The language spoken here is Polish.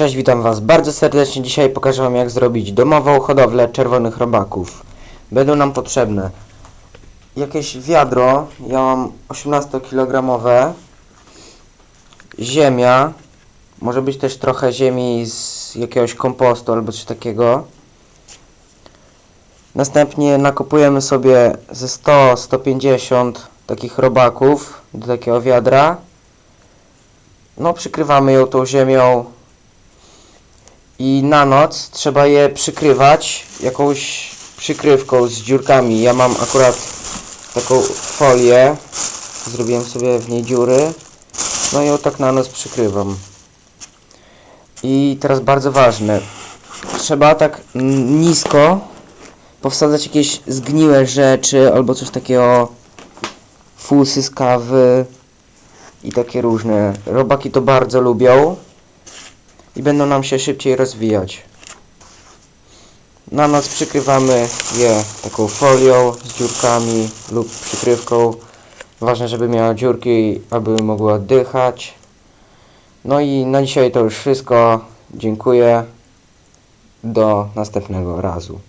Cześć, witam Was bardzo serdecznie. Dzisiaj pokażę Wam jak zrobić domową hodowlę czerwonych robaków. Będą nam potrzebne jakieś wiadro, ja mam 18 kg, ziemia, może być też trochę ziemi z jakiegoś kompostu albo coś takiego. Następnie nakopujemy sobie ze 100-150 takich robaków do takiego wiadra. No, przykrywamy ją tą ziemią i na noc trzeba je przykrywać jakąś przykrywką z dziurkami. Ja mam akurat taką folię, zrobiłem sobie w niej dziury, no i ją tak na noc przykrywam. I teraz bardzo ważne, trzeba tak nisko powsadzać jakieś zgniłe rzeczy albo coś takiego, fusy z kawy i takie różne. Robaki to bardzo lubią i będą nam się szybciej rozwijać. Na noc przykrywamy je taką folią z dziurkami lub przykrywką. Ważne, żeby miała dziurki, aby mogła oddychać. No i na dzisiaj to już wszystko. Dziękuję. Do następnego razu.